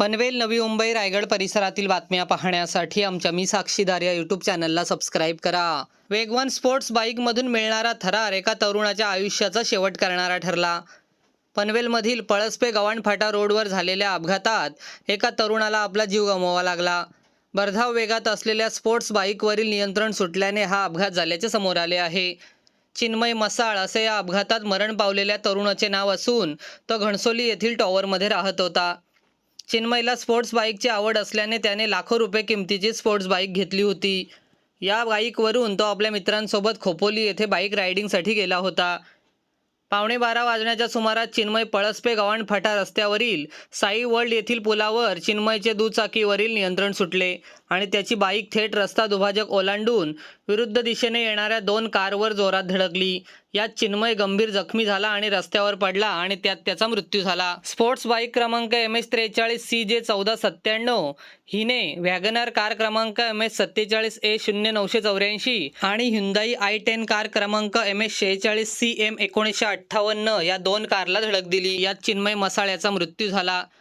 पनवेल नवी मुंबई रायगड परिसरातील बातम्या पाहण्यासाठी आमच्या मी साक्षीदार या यूट्यूब चॅनलला सबस्क्राईब करा. वेगवान स्पोर्ट्स बाईकमधून मिळणारा थरार एका तरुणाच्या आयुष्याचा शेवट करणारा ठरला. पनवेलमधील पळसपे गवाणफाटा रोडवर झालेल्या अपघातात एका तरुणाला आपला जीव गमवावा लागला. भरधाव वेगात असलेल्या स्पोर्ट्स बाईकवरील नियंत्रण सुटल्याने हा अपघात झाल्याचे समोर आले आहे. चिन्मय मसाळ असे या अपघातात मरण पावलेल्या तरुणाचे नाव असून तो घणसोली येथील टॉवरमध्ये राहत होता. चिन्मयला स्पोर्ट्स बाईकची आवड असल्याने त्याने लाखो रुपये किमतीची स्पोर्ट्स बाईक घेतली होती. या बाईकवरून तो आपल्या मित्रांसोबत खोपोली येथे बाईक रायडिंगसाठी गेला होता. पावणे बारा वाजण्याच्या सुमारास चिन्मय पळसपे गव्हाण फाटा रस्त्यावरील साई वर्ल्ड येथील पुलावर चिन्मयचे दुचाकीवरील नियंत्रण सुटले आणि त्याची बाईक थेट रस्ता दुभाजक ओलांडून विरुद्ध दिशेने येणाऱ्या दोन कारवर जोरात धडकली. यात चिन्मय गंभीर जखमी झाला आणि रस्त्यावर पडला आणि त्यात त्याचा मृत्यू झाला. स्पोर्ट्स बाईक क्रमांक एम एस त्रेचाळीस सी जे चौदा सत्त्याण्णव हिने व्हॅगनार कार क्रमांक एम एस सत्तेचाळीस ए शून्य नऊशे चौऱ्याऐंशी आणि हिंदाई आय टेन कार क्रमांक एम एस शेहेचाळीस सी एम एकोणीसशे अठ्ठावन्न या दोन कारला धडक दिली. यात चिन्मय मसाळ याचा मृत्यू झाला.